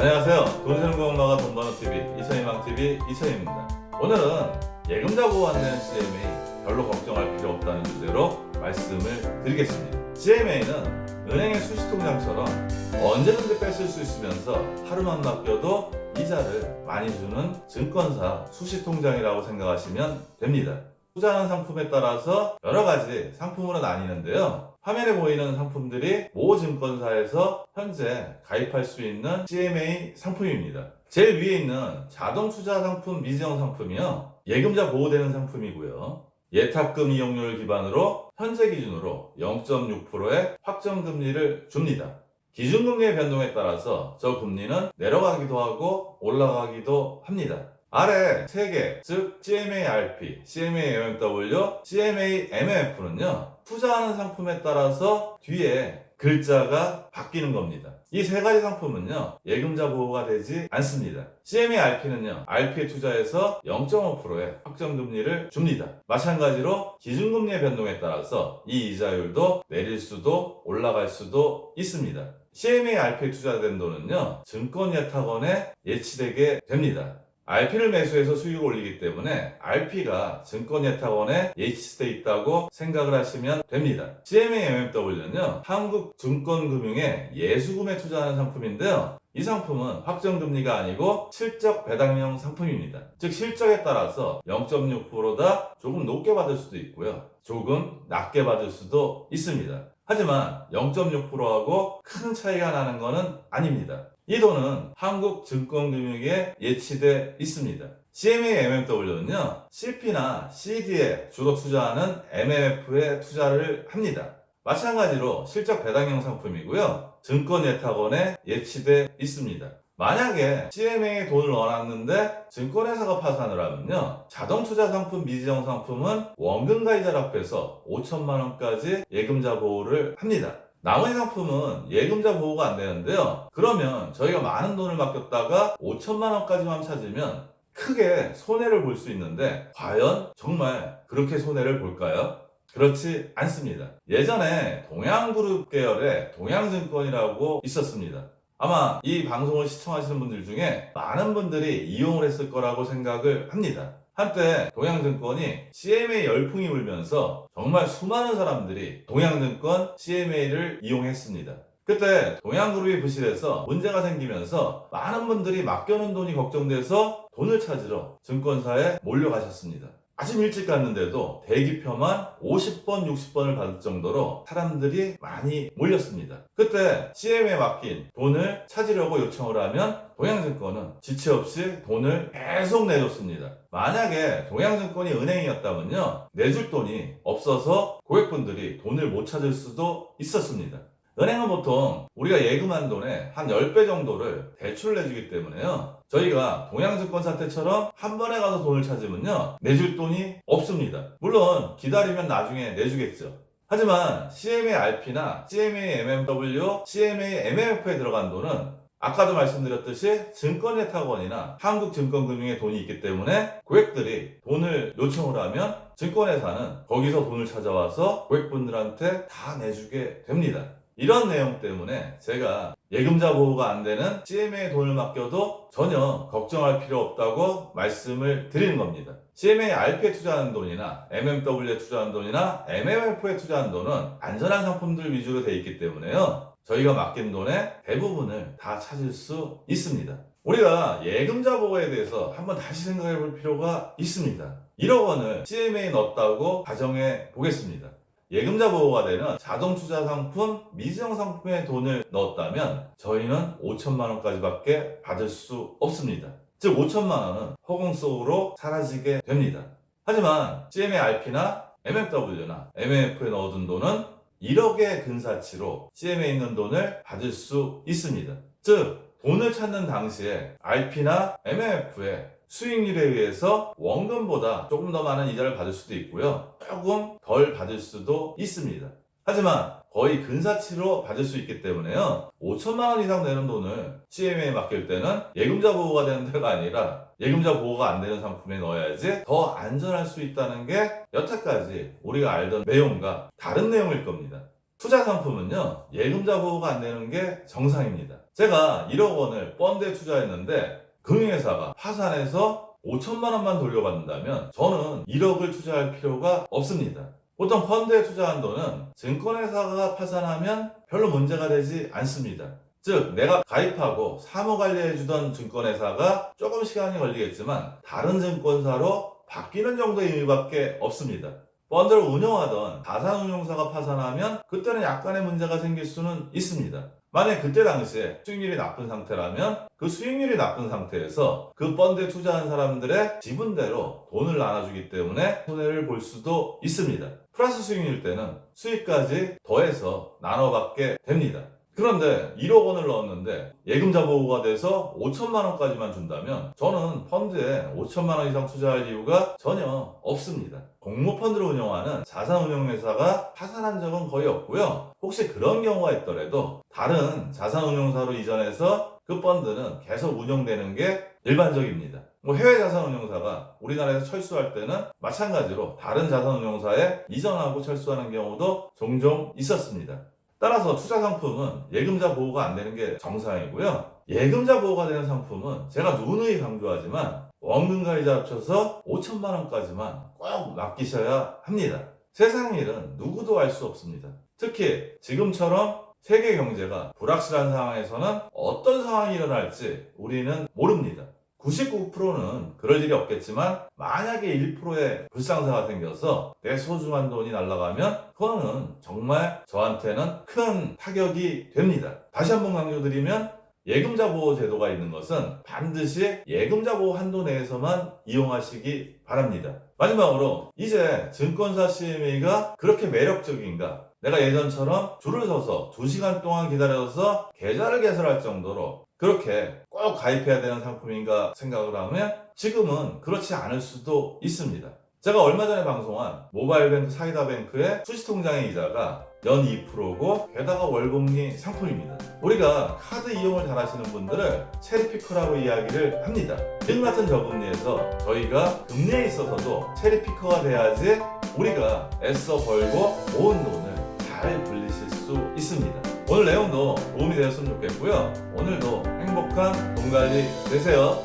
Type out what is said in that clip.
안녕하세요. 돈 세는 거 엄마가 돈 버는 TV 이천희망 TV 이천희입니다. 오늘은 예금자 보호 안되는 CMA 별로 걱정할 필요 없다는 주제로 말씀을 드리겠습니다. CMA는 은행의 수시통장처럼 언제든지 뺏을 수 있으면서 하루만 맡겨도 이자를 많이 주는 증권사 수시통장이라고 생각하시면 됩니다. 투자하는 상품에 따라서 여러 가지 상품으로 나뉘는데요. 화면에 보이는 상품들이 모 증권사에서 현재 가입할 수 있는 CMA 상품입니다. 제일 위에 있는 자동 투자 상품 미지정 상품이요. 예금자 보호되는 상품이고요. 예탁금 이용료를 기반으로 현재 기준으로 0.6%의 확정 금리를 줍니다. 기준금리의 변동에 따라서 저 금리는 내려가기도 하고 올라가기도 합니다. 아래 3개, 즉 CMA RP, CMA MMW, CMA MMF는요. 투자하는 상품에 따라서 뒤에 글자가 바뀌는 겁니다. 이 세 가지 상품은요, 예금자 보호가 되지 않습니다. CMA RP는요, RP에 투자해서 0.5%의 확정금리를 줍니다. 마찬가지로 기준금리의 변동에 따라서 이 이자율도 내릴 수도 올라갈 수도 있습니다. CMA RP에 투자된 돈은요, 증권예탁원에 예치되게 됩니다. RP를 매수해서 수익을 올리기 때문에 RP가 증권예탁원에 예치돼 있다고 생각을 하시면 됩니다. CMA MMW는요, 한국증권금융의 예수금에 투자하는 상품인데요. 이 상품은 확정금리가 아니고 실적 배당형 상품입니다. 즉 실적에 따라서 0.6%다 조금 높게 받을 수도 있고요. 조금 낮게 받을 수도 있습니다. 하지만 0.6%하고 큰 차이가 나는 것은 아닙니다. 이 돈은 한국 증권금융에 예치돼 있습니다. CMA MMW는요, CP나 CD에 주로 투자하는 MMF에 투자를 합니다. 마찬가지로 실적 배당형 상품이고요. 증권예탁원에 예치돼 있습니다. 만약에 CMA에 돈을 넣어놨는데 증권회사가 파산을 하면요. 자동투자 상품 미지정 상품은 원금과 이자를 합해서 5천만 원까지 예금자 보호를 합니다. 나머지 상품은 예금자 보호가 안 되는데요. 그러면 저희가 많은 돈을 맡겼다가 5천만 원까지만 찾으면 크게 손해를 볼 수 있는데 과연 정말 그렇게 손해를 볼까요? 그렇지 않습니다. 예전에 동양그룹 계열의 동양증권이라고 있었습니다. 아마 이 방송을 시청하시는 분들 중에 많은 분들이 이용을 했을 거라고 생각을 합니다. 한때 동양증권이 CMA 열풍이 불면서 정말 수많은 사람들이 동양증권 CMA를 이용했습니다. 그때 동양그룹이 부실해서 문제가 생기면서 많은 분들이 맡겨놓은 돈이 걱정돼서 돈을 찾으러 증권사에 몰려가셨습니다. 아침 일찍 갔는데도 대기표만 50번, 60번을 받을 정도로 사람들이 많이 몰렸습니다. 그때 CM에 맡긴 돈을 찾으려고 요청을 하면 동양증권은 지체 없이 돈을 계속 내줬습니다. 만약에 동양증권이 은행이었다면요, 내줄 돈이 없어서 고객분들이 돈을 못 찾을 수도 있었습니다. 은행은 보통 우리가 예금한 돈의 한 10배 정도를 대출을 내주기 때문에요. 저희가 동양증권 사태처럼 한 번에 가서 돈을 찾으면요. 내줄 돈이 없습니다. 물론 기다리면 나중에 내주겠죠. 하지만 CMA RP나 CMA MMW, CMA MMF에 들어간 돈은 아까도 말씀드렸듯이 증권예탁원이나 한국증권금융에 돈이 있기 때문에 고객들이 돈을 요청을 하면 증권회사는 거기서 돈을 찾아와서 고객분들한테 다 내주게 됩니다. 이런 내용 때문에 제가 예금자 보호가 안 되는 CMA에 돈을 맡겨도 전혀 걱정할 필요 없다고 말씀을 드리는 겁니다. CMA RP에 투자하는 돈이나 MMW에 투자하는 돈이나 MMF에 투자하는 돈은 안전한 상품들 위주로 되어 있기 때문에요. 저희가 맡긴 돈의 대부분을 다 찾을 수 있습니다. 우리가 예금자 보호에 대해서 한번 다시 생각해 볼 필요가 있습니다. 1억 원을 CMA에 넣었다고 가정해 보겠습니다. 예금자 보호가 되는 자동 투자 상품, 미지정 상품에 돈을 넣었다면 저희는 5천만 원까지밖에 받을 수 없습니다. 즉 5천만 원은 허공 속으로 사라지게 됩니다. 하지만 CMA RP나 MMW나 MMF에 넣어둔 돈은 1억의 근사치로 CM에 있는 돈을 받을 수 있습니다. 즉 돈을 찾는 당시에 RP나 MMF의 수익률에 의해서 원금보다 조금 더 많은 이자를 받을 수도 있고요. 조금 덜 받을 수도 있습니다. 하지만 거의 근사치로 받을 수 있기 때문에요. 5천만 원 이상 되는 돈을 CMA에 맡길 때는 예금자 보호가 되는 데가 아니라 예금자 보호가 안 되는 상품에 넣어야지 더 안전할 수 있다는 게 여태까지 우리가 알던 내용과 다른 내용일 겁니다. 투자 상품은요, 예금자 보호가 안 되는 게 정상입니다. 제가 1억 원을 펀드에 투자했는데, 금융회사가 파산해서 5천만 원만 돌려받는다면, 저는 1억을 투자할 필요가 없습니다. 보통 펀드에 투자한 돈은 증권회사가 파산하면 별로 문제가 되지 않습니다. 즉, 내가 가입하고 사무 관리해주던 증권회사가 조금 시간이 걸리겠지만, 다른 증권사로 바뀌는 정도의 의미밖에 없습니다. 펀드를 운영하던 자산운용사가 파산하면 그때는 약간의 문제가 생길 수는 있습니다. 만약 그때 당시에 수익률이 나쁜 상태라면 그 수익률이 나쁜 상태에서 그 펀드에 투자한 사람들의 지분대로 돈을 나눠주기 때문에 손해를 볼 수도 있습니다. 플러스 수익률 때는 수익까지 더해서 나눠받게 됩니다. 그런데 1억 원을 넣었는데 예금자 보호가 돼서 5천만 원까지만 준다면 저는 펀드에 5천만 원 이상 투자할 이유가 전혀 없습니다. 공모펀드를 운영하는 자산운용회사가 파산한 적은 거의 없고요. 혹시 그런 경우가 있더라도 다른 자산운용사로 이전해서 그 펀드는 계속 운영되는 게 일반적입니다. 뭐 해외 자산운용사가 우리나라에서 철수할 때는 마찬가지로 다른 자산운용사에 이전하고 철수하는 경우도 종종 있었습니다. 따라서 투자 상품은 예금자 보호가 안 되는 게 정상이고요. 예금자 보호가 되는 상품은 제가 누누이 강조하지만 원금과 이자 합쳐서 5천만 원까지만 꼭 맡기셔야 합니다. 세상 일은 누구도 알 수 없습니다. 특히 지금처럼 세계 경제가 불확실한 상황에서는 어떤 상황이 일어날지 우리는 모릅니다. 99%는 그럴 일이 없겠지만 만약에 1%의 불상사가 생겨서 내 소중한 돈이 날아가면 그거는 정말 저한테는 큰 타격이 됩니다. 다시 한번 강조드리면 예금자 보호 제도가 있는 것은 반드시 예금자 보호 한도 내에서만 이용하시기 바랍니다. 마지막으로 이제 증권사 CMA가 그렇게 매력적인가? 내가 예전처럼 줄을 서서 2시간 동안 기다려서 계좌를 개설할 정도로 그렇게 꼭 가입해야 되는 상품인가 생각을 하면 지금은 그렇지 않을 수도 있습니다. 제가 얼마 전에 방송한 모바일뱅크 사이다뱅크의 수시통장의 이자가 연 2%고 게다가 월복리 상품입니다. 우리가 카드 이용을 잘하시는 분들을 체리피커라고 이야기를 합니다. 지금 같은 저금리에서 저희가 금리에 있어서도 체리피커가 돼야지 우리가 애써 벌고 모은 돈을 잘 불리실 수 있습니다. 오늘 내용도 도움이 되었으면 좋겠고요. 오늘도 행복한 돈 관리 되세요.